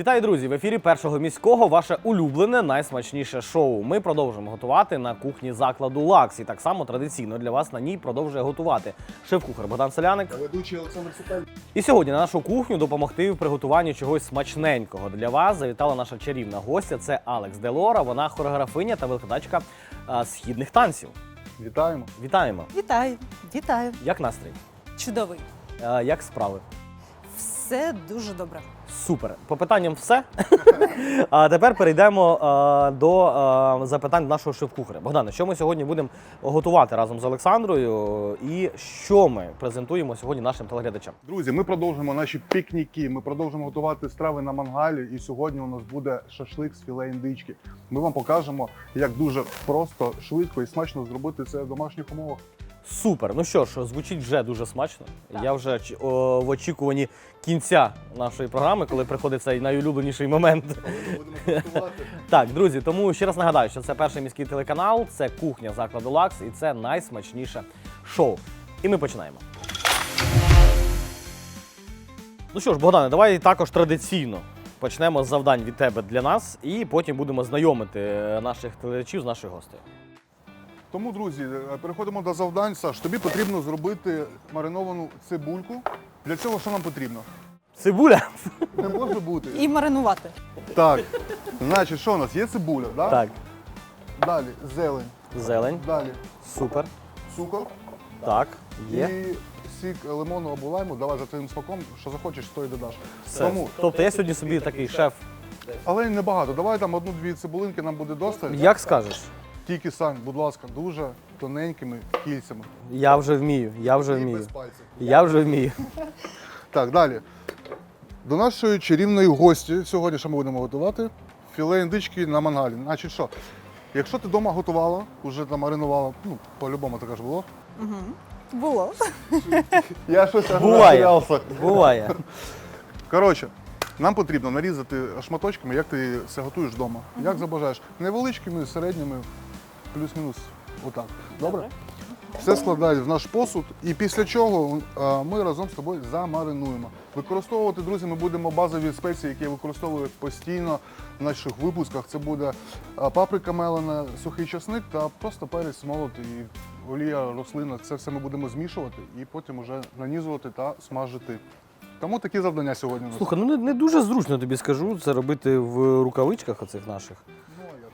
Вітаю, друзі! В ефірі першого міського ваше улюблене найсмачніше шоу. Ми продовжуємо готувати на кухні закладу Лакс. І так само традиційно для вас на ній продовжує готувати шеф-кухар Богдан Соляник. Ведучий Олександр Супель. І сьогодні на нашу кухню допомогти в приготуванні чогось смачненького для вас завітала наша чарівна гостя. Це Алекс Делора. Вона хореографиня та викладачка а, східних танців. Вітаємо. Вітаємо! Вітаю, вітаю. Як настрій? Чудовий. А, як справи? Все дуже добре. Супер. По питанням все. а тепер перейдемо а, до а, запитань нашого шеф-кухаря. Богдане, що ми сьогодні будемо готувати разом з Олександрою, і що ми презентуємо сьогодні нашим телеглядачам? Друзі, ми продовжуємо наші пікніки. Ми продовжуємо готувати страви на мангалі. І сьогодні у нас буде шашлик з філе індички. Ми вам покажемо, як дуже просто, швидко і смачно зробити це в домашніх умовах. Супер. Ну що ж, звучить вже дуже смачно. Я вже о, в очікуванні кінця нашої програми, коли приходить цей найулюбленіший момент. Будемо. Так, друзі, тому ще раз нагадаю, що це перший міський телеканал, це кухня закладу Лакс і це найсмачніше шоу. І ми починаємо. Ну що ж, Богдане, давай також традиційно почнемо з завдань від тебе для нас, і потім будемо знайомити е, наших телеглядачів з нашою гостею. Тому, друзі, е, переходимо до завдань. Саш, тобі потрібно зробити мариновану цибульку. Для цього що нам потрібно? Цибуля? Не може бути. І маринувати. Так. Значить, що у нас? Є цибуля, да? Так, Далі зелень. зелень. Далі Супер. цукор. Так, є. І сік лимону або лайму, давай за твоїм смаком, що захочеш, то й додаш. Все. Тому, Тобто я сьогодні собі такий шеф. але небагато. Давай там одну-дві цибулинки нам буде достатньо. Як скажеш? Тільки Сань, будь ласка, дуже тоненькими кільцями. Я вже вмію, я вже І вмію. без пальців. Я вже вмію. Так, далі. До нашої чарівної гості сьогодні, що ми будемо готувати, філе індички на мангалі. Значить що, якщо ти вдома готувала, вже там маринувала, ну, по-любому таке ж було. Було. Я щось аж Буває. розтерявся. Буває. Коротше, нам потрібно нарізати шматочками, як ти це готуєш вдома. Як забажаєш. Невеличкими, середніми, плюс-мінус. Отак. Добре? Все складають в наш посуд, і після чого е, ми разом з тобою замаринуємо. Використовувати, друзі, ми будемо базові спеції, які я використовую постійно в наших випусках. Це буде е, паприка мелена, сухий часник та просто перець молотий, і олія рослина. Це все ми будемо змішувати і потім уже нанізувати та смажити. Тому такі завдання сьогодні. у нас. Слухай, ну не, не дуже зручно тобі скажу це робити в рукавичках оцих наших,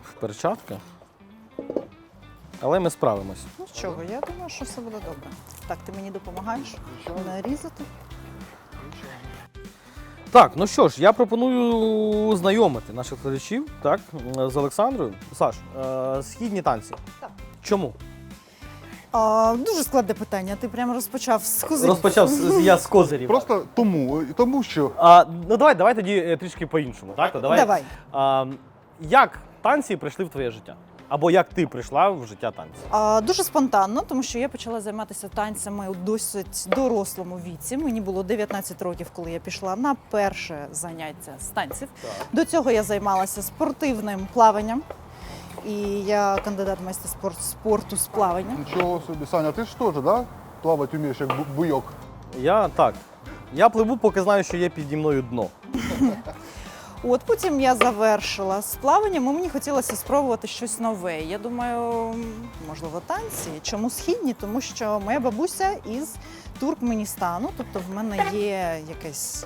в перчатках. Але ми справимось. Ну чого, я думаю, що все буде добре. Так, ти мені допомагаєш нарізати. Так, ну що ж, я пропоную знайомити наших глядачів так, з Олександрою. Саш, е, східні танці. Так. Чому? А, дуже складне питання. Ти прямо розпочав з козирів. Розпочав з- я з козирів. Просто тому, тому що А, ну давай, давай тоді е, трішки по-іншому. Так? То давай. Давай. А, як танці прийшли в твоє життя? Або як ти прийшла в життя танців? А, дуже спонтанно, тому що я почала займатися танцями у досить дорослому віці. Мені було 19 років, коли я пішла на перше заняття з танців. До цього я займалася спортивним плаванням. І я кандидат майстер спорт, спорту з плавання. нічого собі. Саня, ти ж теж, да? Плавати вмієш як буйок. Я так. Я пливу, поки знаю, що є піді мною дно. От потім я завершила з плаванням, і мені хотілося спробувати щось нове. Я думаю, можливо, танці. Чому східні? Тому що моя бабуся із Туркменістану, тобто в мене є якесь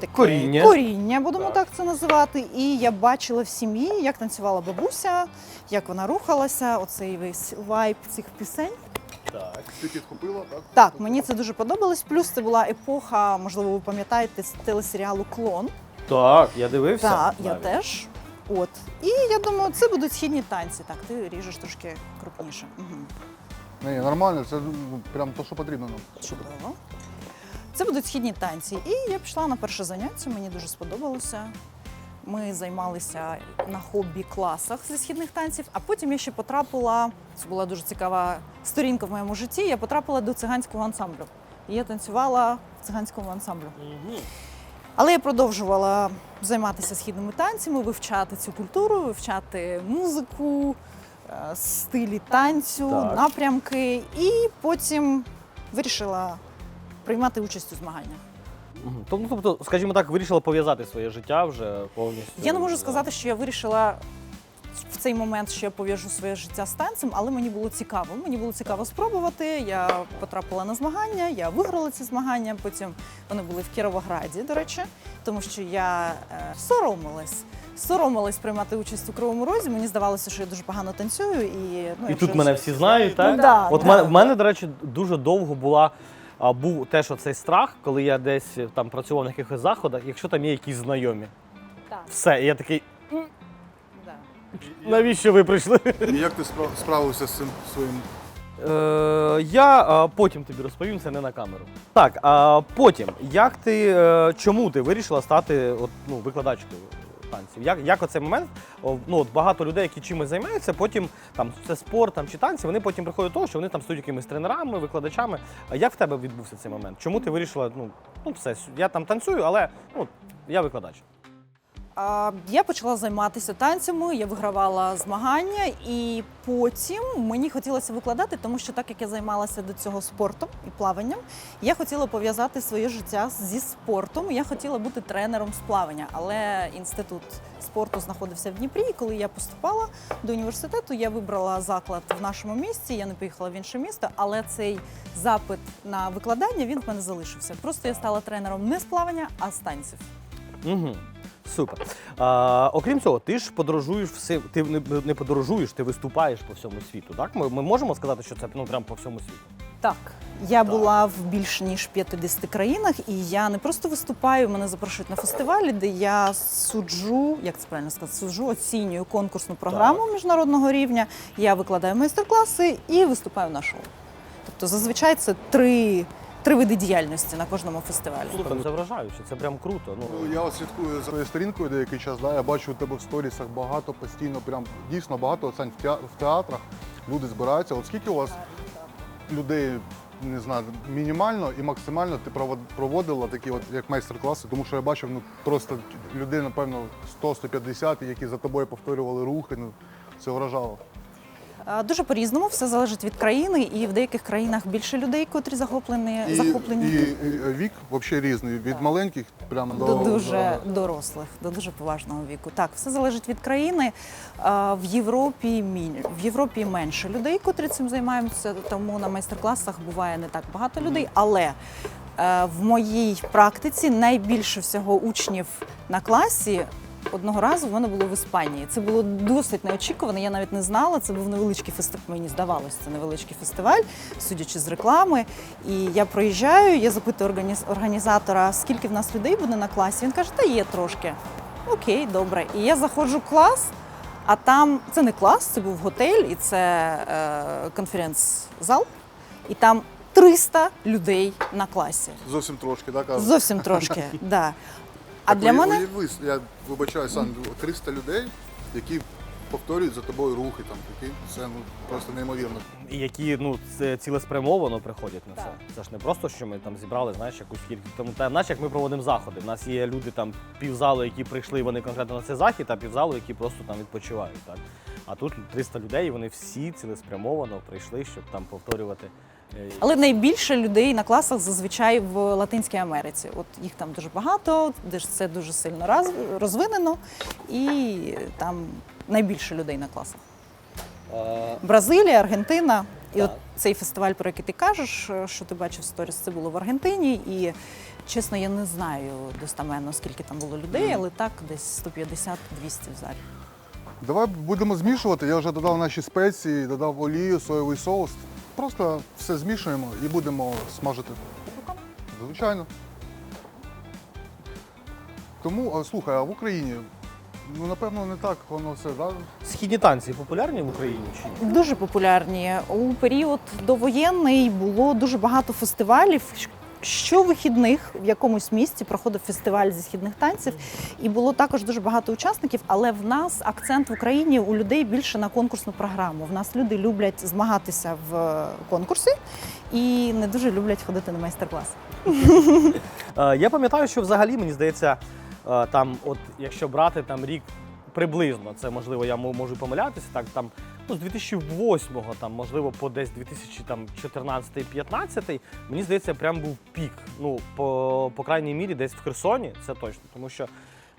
таке Коріння. коріння, будемо Так. так. це називати. І я бачила в сім'ї, як танцювала бабуся, як вона рухалася, оцей весь вайб цих пісень. Так. Ти підхопила, так? Так, мені це дуже подобалось. Плюс це була епоха, можливо, ви пам'ятаєте з телесеріалу Клон. Так, я дивився. Так, я навіть. теж. От. І я думаю, це будуть східні танці. Так, ти ріжеш трошки крупніше. Угу. Ні, нормально, це ну, прям то, що потрібно нам. Чудово. Це будуть східні танці. І я пішла на перше заняття, мені дуже сподобалося. Ми займалися на хобі-класах зі східних танців, а потім я ще потрапила. Це була дуже цікава сторінка в моєму житті. Я потрапила до циганського ансамблю. І я танцювала в циганському ансамблю. Мгм. Але я продовжувала займатися східними танцями, вивчати цю культуру, вивчати музику, е, стилі танцю, Так. напрямки, і потім вирішила приймати участь у змаганнях. Тому, тобто, скажімо так, вирішила пов'язати своє життя вже повністю. Я не можу сказати, що я вирішила в цей момент, що я пов'яжу своє життя з танцем, але мені було цікаво. Мені було цікаво спробувати. Я потрапила на змагання, я виграла ці змагання. Потім вони були в Кіровограді, до речі, тому що я е, соромилась. Соромилась приймати участь у кривому розі. Мені здавалося, що я дуже погано танцюю, і ну І тут мене всі знають, так? Ну, да, От да. мене- в мене, до речі, дуже довго була. А, був теж оцей страх, коли я десь е, там працював на якихось заходах, якщо там є якісь знайомі. Так, Все, і я такий. навіщо ви прийшли? І як ти спра- справився з цим своїм? Е, я потім тобі розповім це не на камеру. Так, а потім, як ти, е, чому ти вирішила стати от, ну, викладачкою танців? Як, як оцей момент? О, ну, от багато людей, які чимось займаються, потім там це спорт там, чи танці, вони потім приходять до того, що вони там стають якимись тренерами, викладачами. А як в тебе відбувся цей момент? Чому ти вирішила, ну, ну все, я там танцюю, але ну, я викладач. Я почала займатися танцями, я вигравала змагання, і потім мені хотілося викладати, тому що так як я займалася до цього спортом і плаванням, я хотіла пов'язати своє життя зі спортом. Я хотіла бути тренером з плавання, але інститут спорту знаходився в Дніпрі. І коли я поступала до університету, я вибрала заклад в нашому місті. Я не поїхала в інше місто, але цей запит на викладання він в мене залишився. Просто я стала тренером не з плавання, а з танців. Угу. Супер. А, окрім цього, ти ж подорожуєш все, ти не, не подорожуєш, ти виступаєш по всьому світу. Так? Ми, ми можемо сказати, що це ну, прям по всьому світу. Так, я була в більш ніж 50 країнах, і я не просто виступаю, мене запрошують на фестивалі, де я суджу, як це правильно сказати, суджу, оцінюю конкурсну програму міжнародного рівня. Я викладаю майстер-класи і виступаю на шоу. Тобто зазвичай це три, три види діяльності на кожному фестивалі. Слухай, ну це вражаюче, це прям круто. Ну, Ну, я от слідкую за твоєю сторінкою деякий час, да, я бачу у тебе в сторісах багато постійно, прям дійсно багато Сань, в театрах люди збираються. От скільки у вас людей, не знаю, мінімально і максимально ти проводила такі от як майстер-класи, тому що я бачив ну, просто людей, напевно, 100-150, які за тобою повторювали рухи. Ну, це вражало. Дуже по-різному, все залежить від країни, і в деяких країнах більше людей, котрі захоплені. І, захоплені. і, і вік взагалі різний. Від маленьких прямо до, до дуже дорослих, до дуже поважного віку. Так, все залежить від країни. В Європі в Європі менше людей, котрі цим займаються, тому на майстер-класах буває не так багато людей. Але е, в моїй практиці найбільше всього учнів на класі. Одного разу в мене було в Іспанії. Це було досить неочікувано. Я навіть не знала. Це був невеличкий фестиваль. Мені здавалося, це невеличкий фестиваль, судячи з реклами. І я проїжджаю, я запитую організ- організатора, скільки в нас людей буде на класі. Він каже, та є трошки. Окей, добре. І я заходжу в клас, а там це не клас, це був готель, і це е, конференц-зал. І там 300 людей на класі. Зовсім трошки, так? Зовсім трошки. Да. А для мене уяви, я вибачаю, Сан, 300 людей, які повторюють за тобою рухи, там, які це ну, просто неймовірно. і які ну, це цілеспрямовано приходять на це. Так. Це ж не просто, що ми там зібрали, знаєш, якусь кількість. Тому та, знаєш, як ми проводимо заходи. У нас є люди там півзалу, які прийшли, вони конкретно на цей захід, а півзалу, які просто там відпочивають. Так? А тут 300 людей, і вони всі цілеспрямовано прийшли, щоб там повторювати. Але найбільше людей на класах зазвичай в Латинській Америці. От їх там дуже багато, де ж це дуже сильно розвинено, і там найбільше людей на класах. Бразилія, Аргентина. І Так. от цей фестиваль, про який ти кажеш, що ти бачив сторіс, це було в Аргентині. І чесно, я не знаю достаменно, скільки там було людей, але так, десь 150-200 в залі. Давай будемо змішувати. Я вже додав наші спеції, додав олію, соєвий соус. Просто все змішуємо і будемо смажити. Звичайно. Тому, а, слухай, а в Україні, ну напевно, не так воно все, да? Східні танці популярні в Україні чи ні? Дуже популярні. У період довоєнний було дуже багато фестивалів. Щовихідних в якомусь місті проходив фестиваль зі східних танців, і було також дуже багато учасників. Але в нас акцент в Україні у людей більше на конкурсну програму. В нас люди люблять змагатися в конкурси і не дуже люблять ходити на майстер-класи. Е, Я пам'ятаю, що взагалі мені здається, е, там, от якщо брати там рік приблизно, це можливо, я можу помилятися. Так там ну, з 2008-го, там, можливо, по десь 2014-15, мені здається, прям був пік. Ну, по, по крайній мірі, десь в Херсоні, це точно. Тому що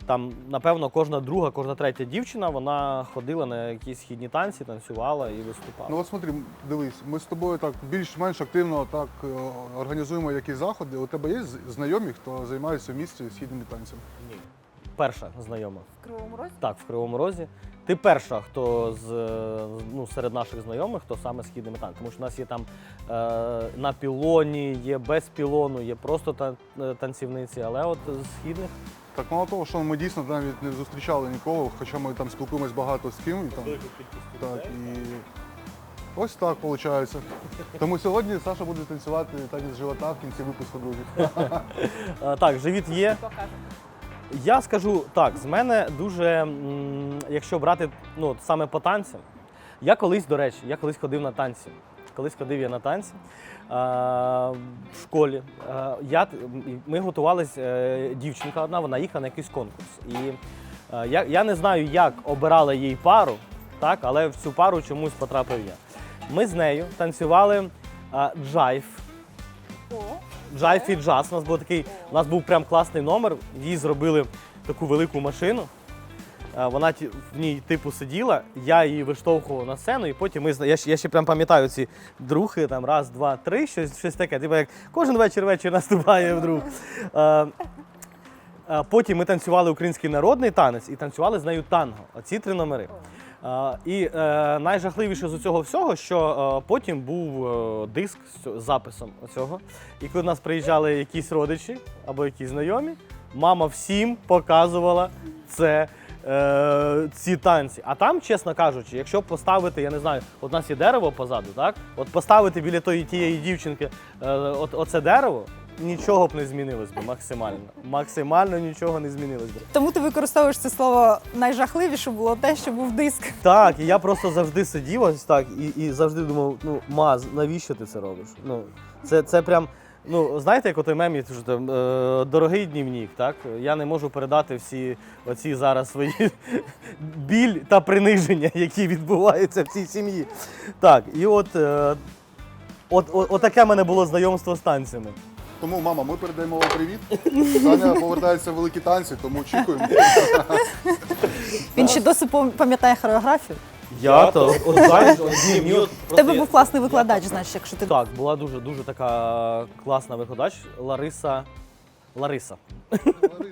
там, напевно, кожна друга, кожна третя дівчина вона ходила на якісь східні танці, танцювала і виступала. Ну от смотри, дивись, ми з тобою так більш-менш активно так е, організуємо якісь заходи. У тебе є знайомі, хто займається в місті східними танцями? Перша знайома. В Кривому Розі? Так, в Кривому Розі. Ти перша, хто з ну, серед наших знайомих, хто саме східними танцями. Тому що у нас є там е, на пілоні, є без пілону, є просто та, е, танцівниці, але от з східних Так мало того, що ми дійсно навіть не зустрічали нікого, хоча ми там спілкуємось багато з ким. І, там, так, і ось так виходить. Тому сьогодні Саша буде танцювати танець живота в кінці випуску, друзі. Е, так, живіт є. Я скажу так, з мене дуже, якщо брати ну, саме по танцям, я колись, до речі, я колись ходив на танці. Колись ходив я на танці е, в школі. Е, я, ми готувалися, е, дівчинка одна, вона їхала на якийсь конкурс. І е, я, я не знаю, як обирала їй пару, так, але в цю пару чомусь потрапив я. Ми з нею танцювали е, джайв. Джайв і джаз. У нас був такий, у нас був прям класний номер. Їй зробили таку велику машину. Е, Вона в ній типу сиділа, я її виштовхував на сцену, і потім ми я, ще- я ще прям пам'ятаю ці друхи, там раз, два, три, щось, щось таке. Типу як кожен вечір вечір наступає вдруг. Е, е, Потім ми танцювали український народний танець і танцювали з нею танго. Оці три номери. І е, найжахливіше з цього всього, що е, потім був е, диск з записом цього. І коли до нас приїжджали якісь родичі або якісь знайомі, мама всім показувала це. Ці танці. А там, чесно кажучи, якщо поставити, я не знаю, от у нас є дерево позаду, так? От поставити біля тої тієї дівчинки е, оце дерево, нічого б не змінилось би максимально. Максимально нічого не змінилось би. Тому ти використовуєш це слово найжахливіше було те, що був диск. Так, і я просто завжди сидів ось так і, і завжди думав, ну маз, навіщо ти це робиш? Ну, це, це прям. Ну, знаєте, як у той мемі, що там е, дорогий днівник, так? Я не можу передати всі оці зараз свої біль та приниження, які відбуваються в цій сім'ї. Так, і от, е, от, от, от таке мене було знайомство з танцями. Тому, мама, ми передаємо вам привіт. Таня повертається в великі танці, тому очікуємо. Він ще досі пам- пам'ятає хореографію. Я то, от знаєш, от, ні, ні, от В просто тебе я- був класний викладач, значить, якщо ти Так, була дуже дуже така класна викладач Лариса. Лариса.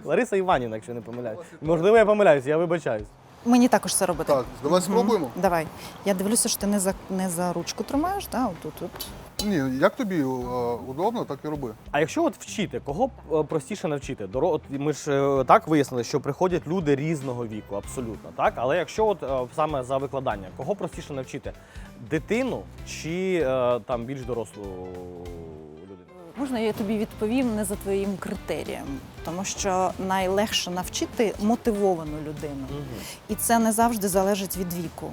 Лариса Іванівна, якщо не помиляюсь. Можливо, я помиляюсь, я вибачаюсь. мені також це робити. Так, давай спробуємо. Давай. Я дивлюся, що ти не за не за ручку тримаєш, да? Отут, тут. Ні, як тобі е, удобно, так і роби. А якщо от вчити, кого е, простіше навчити? Доро... От ми ж е, так вияснили, що приходять люди різного віку, абсолютно. Так? Але якщо от е, саме за викладання, кого простіше навчити? Дитину чи е, там більш дорослу людину? Можна я тобі відповім не за твоїм критерієм, тому що найлегше навчити мотивовану людину. І це не завжди залежить від віку.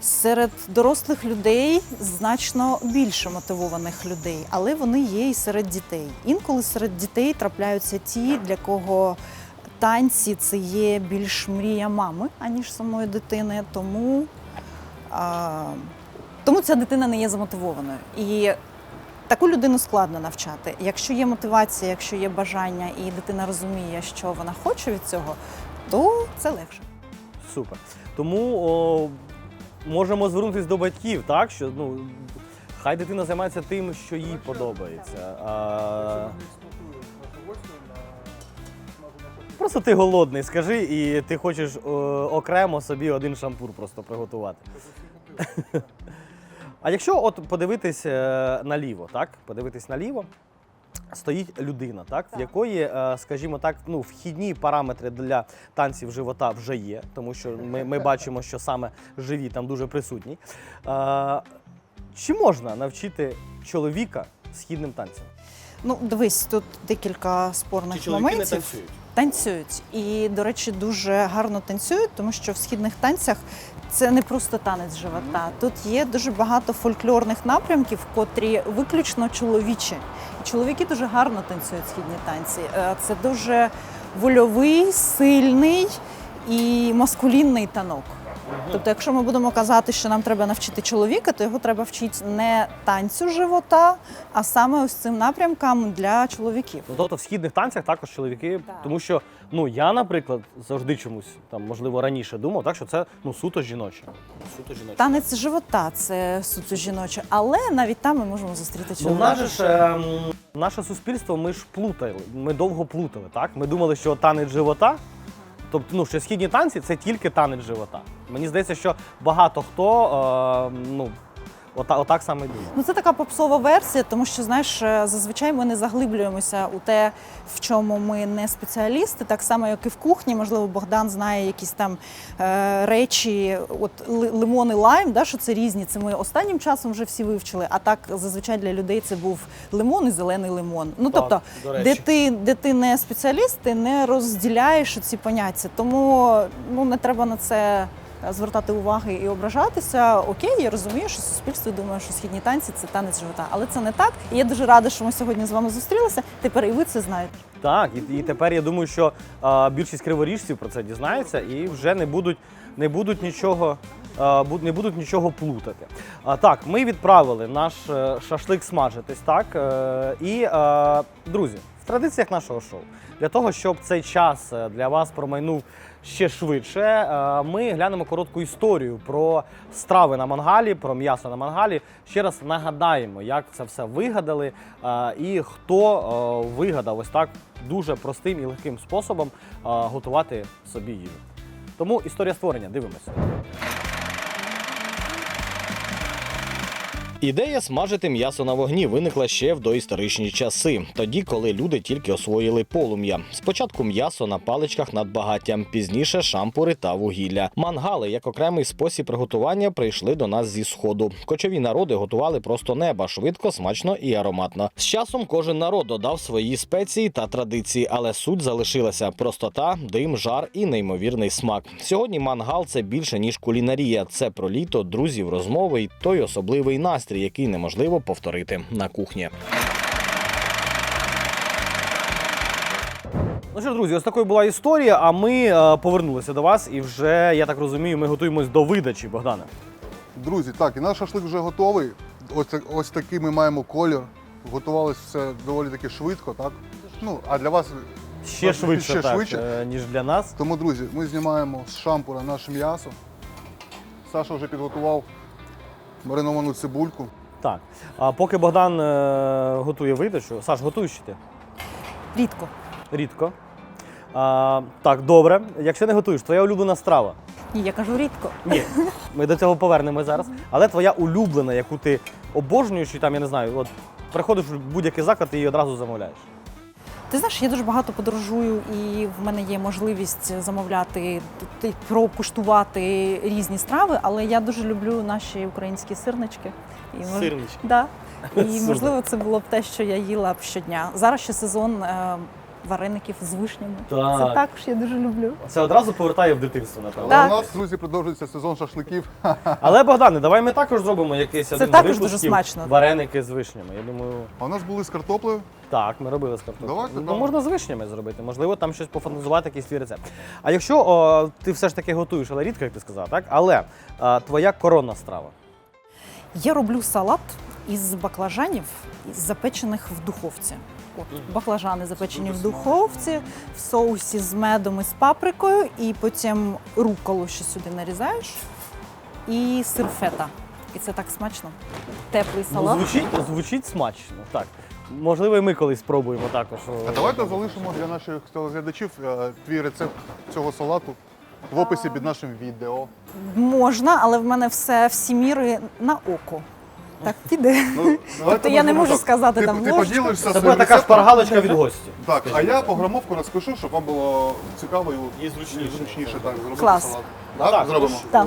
Серед дорослих людей значно більше мотивованих людей, але вони є і серед дітей. Інколи серед дітей трапляються ті, для кого танці це є більш мрія мами, аніж самої дитини. Тому, а, тому ця дитина не є замотивованою. І таку людину складно навчати. Якщо є мотивація, якщо є бажання, і дитина розуміє, що вона хоче від цього, то це легше. Супер. Тому о, можемо звернутися до батьків, так? Що ну, хай дитина займається тим, що їй подобається. А, просто ти голодний, скажи, і ти хочеш о, окремо собі один шампур просто приготувати. А якщо от подивитись е, наліво, так? Подивитись наліво, стоїть людина, так, в якої, е, скажімо так, ну, вхідні параметри для танців живота вже є, тому що ми, ми бачимо, що саме живі там дуже присутні. Е, Чи можна навчити чоловіка східним танцям? Ну, дивись, тут декілька спорних моментів. танцюють? Танцюють. І, до речі, дуже гарно танцюють, тому що в східних танцях це не просто танець живота. Тут є дуже багато фольклорних напрямків, котрі виключно чоловічі. І чоловіки дуже гарно танцюють східні танці. Е, Це дуже вольовий, сильний і маскулінний танок. Тобто, якщо ми будемо казати, що нам треба навчити чоловіка, то його треба вчити не танцю живота, а саме ось цим напрямкам для чоловіків. Ну, тобто в східних танцях також чоловіки, Так. тому що ну я, наприклад, завжди чомусь там, можливо, раніше думав, так що це ну суто жіноче. Суто жіноче. Танець живота це суто жіноче, але навіть там ми можемо зустріти Ну, в чоловіка. нас же ж, ем, наше суспільство ми ж плутали. Ми довго плутали, так? Ми думали, що танець живота. Тобто, ну, що східні танці це тільки танець живота. Мені здається, що багато хто е, ну, ота, отак саме думає. Ну, це така попсова версія, тому що знаєш, е, зазвичай ми не заглиблюємося у те, в чому ми не спеціалісти, так само, як і в кухні. Можливо, Богдан знає якісь там е, речі, от лимон і лайм, да, що це різні. Це ми останнім часом вже всі вивчили. А так зазвичай для людей це був лимон і зелений лимон. Ну Так, тобто, де ти, де ти не спеціаліст, ти не розділяєш ці поняття. Тому ну не треба на це звертати уваги і ображатися. Окей, я розумію, що суспільство думає, що східні танці це танець живота, але це не так. І я дуже рада, що ми сьогодні з вами зустрілися. Тепер і ви це знаєте. Так, і, і тепер я думаю, що е, більшість криворіжців про це дізнається і вже не будуть, не будуть нічого. е, Не будуть нічого плутати. А, так, ми відправили наш е, шашлик смажитись, так. е, І, е, друзі, в традиціях нашого шоу, для того, щоб цей час е, для вас промайнув ще швидше, е, ми глянемо коротку історію про страви на мангалі, про м'ясо на мангалі. Ще раз нагадаємо, як це все вигадали е, і хто е, вигадав ось так дуже простим і легким способом готувати собі їжу. Тому історія створення, дивимося. Ідея смажити м'ясо на вогні виникла ще в доісторичні часи, тоді, коли люди тільки освоїли полум'я. Спочатку м'ясо на паличках над багаттям, пізніше шампури та вугілля. Мангали як окремий спосіб приготування прийшли до нас зі сходу. Кочові народи готували просто неба швидко, смачно і ароматно. З часом кожен народ додав свої спеції та традиції, але суть залишилася: простота, дим, жар і неймовірний смак. Сьогодні мангал це більше ніж кулінарія. Це про літо, друзів, розмови й той особливий настрій, який неможливо повторити на кухні. Ну що, друзі, ось такою була історія. А ми е, повернулися до вас, і вже я так розумію, ми готуємось до видачі, Богдане. Друзі, так, і наш шашлик вже готовий. Ось, ось такий ми маємо колір. Готувалось все доволі таки швидко, так? Ну, а для вас Ще Так, швидше, ще так, швидше. е, ніж для нас. Тому, друзі, ми знімаємо з шампура наше м'ясо. Саша вже підготував мариновану цибульку. Так. А поки Богдан е, готує видачу, Саш, готуєш ще ти? Рідко. Рідко. А, так, добре. Якщо не готуєш, твоя улюблена страва. Ні, я кажу рідко. Ні, ми до цього повернемо зараз. Але твоя улюблена, яку ти обожнюєш, і там, я не знаю, от приходиш в будь-який заклад і її одразу замовляєш. Ти знаєш, я дуже багато подорожую, і в мене є можливість замовляти прокуштувати різні страви, але я дуже люблю наші українські сирнички. І мож- Сирнички. Да. І можливо, це було б те, що я їла б щодня. Зараз ще сезон е, вареників з вишнями. Так. Це також я дуже люблю. Це одразу повертає в дитинство, напевно. Так. У нас, друзі, продовжується сезон шашликів. Але Богдане, давай ми також зробимо якийсь один з також дуже випусків смачно. Вареники з вишнями. Я думаю, А у нас були з картоплею. так, ми робили з картоплею. Давайте, Ну, можна з вишнями зробити. Можливо, там щось пофантазувати, якийсь твій рецепт. А якщо о, ти все ж таки готуєш, але рідко, як ти сказав, так? Але е, твоя коронна страва. Я роблю салат із баклажанів, запечених в духовці. От, баклажани запечені в духовці, в соусі з медом і з паприкою, і потім руколу ще сюди нарізаєш, і сир фета. І це так смачно. Теплий Ну, салат. звучить, звучить смачно. Так. Можливо, і ми колись спробуємо також. А давайте залишимо для наших телеглядачів е, твій рецепт цього салату в описі під нашим відео. Можна, але в мене все всі міри на око. Так піде. Ну, Тобто я не можу сказати ти, там Ти ложечка. поділишся Це своїм буде така рецептом. шпаргалочка від гості. Так, а я пограмовку розпишу, щоб вам було цікаво і, І зручніше. так, зробити Клас. салат. Так, зробимо. Так.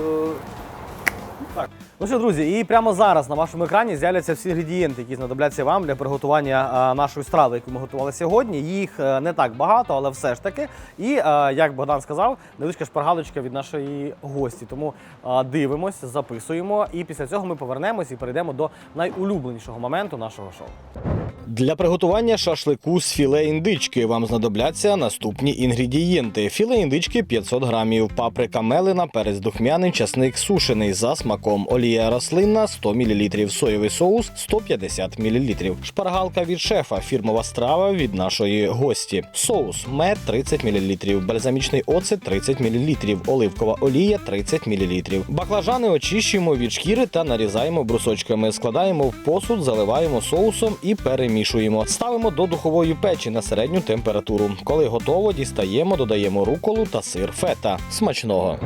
Так. Ну що, друзі, і прямо зараз на вашому екрані з'являться всі інгредієнти, які знадобляться вам для приготування нашої страви, яку ми готували сьогодні. Їх е, не так багато, але все ж таки. І е, як Богдан сказав, невеличка шпаргалочка від нашої гості. Тому дивимося, дивимось, записуємо, і після цього ми повернемось і перейдемо до найулюбленішого моменту нашого шоу. Для приготування шашлику з філе індички вам знадобляться наступні інгредієнти: філе індички 500 грамів, паприка мелена, перець духмяний, часник сушений за смаком, олія рослинна 100 мл, соєвий соус 150 мл, шпаргалка від шефа, фірмова страва від нашої гості, соус мед 30 мл, бальзамічний оцет 30 мл, оливкова олія 30 мл. Баклажани очищуємо від шкіри та нарізаємо брусочками. Складаємо в посуд, заливаємо соусом і перемішуємо. Ставимо до духової печі на середню температуру. Коли готово, дістаємо, додаємо руколу та сир фета. Смачного.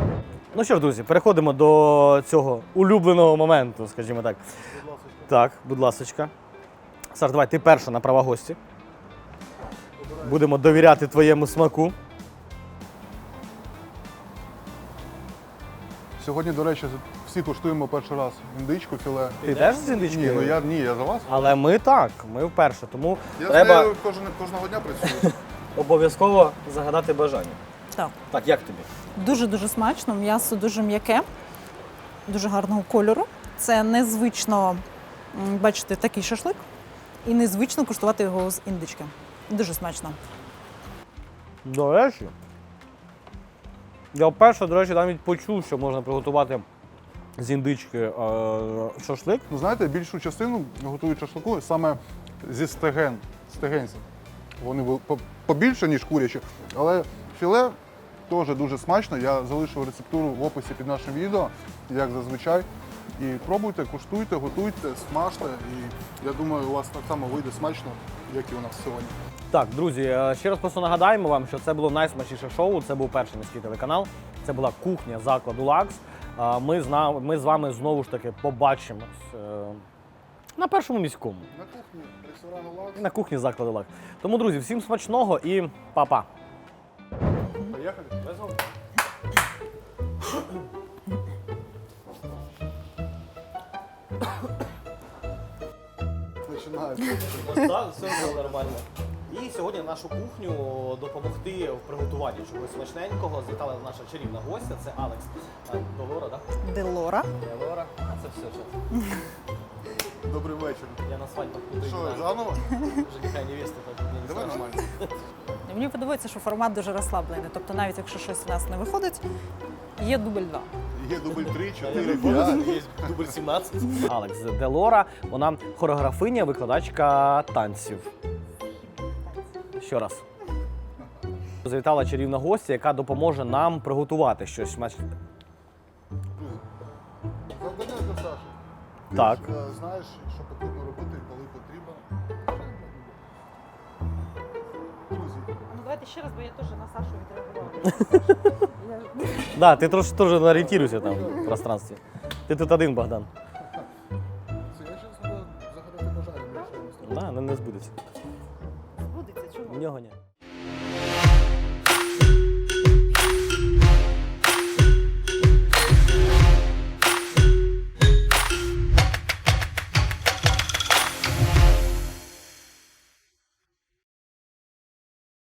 Ну що ж, друзі, переходимо до цього улюбленого моменту, скажімо так. Так, будь ласочка. Саш, давай, ти перша на права гості. Будемо довіряти твоєму смаку. Сьогодні, до речі, всі куштуємо перший раз індичку, філе. Ти теж з індичкою? Ні, ну я ні, я за вас. Але ми так, ми вперше. Тому Я треба з нею кожен, кожного дня працюю. обов'язково загадати бажання. Так. Так, як тобі? Дуже-дуже смачно, м'ясо дуже м'яке, дуже гарного кольору. Це незвично м, бачити такий шашлик і незвично куштувати його з індички. Дуже смачно. До речі, я вперше, до речі, навіть почув, що можна приготувати з індички шашлик. Ну, знаєте, більшу частину готують шашлику саме зі стеген, стегенців. Вони побільше, ніж курячі, але філе теж дуже смачно. Я залишив рецептуру в описі під нашим відео, як зазвичай. І пробуйте, куштуйте, готуйте, смажте. І я думаю, у вас так само вийде смачно, як і у нас сьогодні. Так, друзі, е, ще раз просто нагадаємо вам, що це було найсмачніше шоу. Це був перший міський телеканал. Це була кухня закладу Лакс. А Ми з, на- ми з вами знову ж таки побачимось е, на першому міському. На кухні ресторану Лакс. На кухні закладу Лакс. Тому, друзі, всім смачного і па-па. Поїхали? Починається. Так, все нормально. І сьогодні на нашу кухню допомогти в приготуванні чогось смачненького. Завітала наша чарівна гостя, це Алекс Долора, так? Делора. Долора. А це все що. Добрий вечір. Я на свадьбах туди. Що, заново? Жениха і невести так не Давай нормально. Мені подобається, що формат дуже розслаблений. Тобто, навіть якщо щось у нас не виходить, є дубль 2. Є дубль 3, Я 4, 5. Є дубль 17. Алекс Делора, вона хореографиня, викладачка танців. Ще раз. Завітала чарівна гостя, яка допоможе нам приготувати щось. Завдання для Саші. Так. Ж, е, знаєш, що потрібно робити, коли потрібно. Друзі, Ну давайте ще раз, бо я теж на Сашу відреагувала. Да, ти трошки теж орієнтуйся там в пространстві. Ти тут один, Богдан.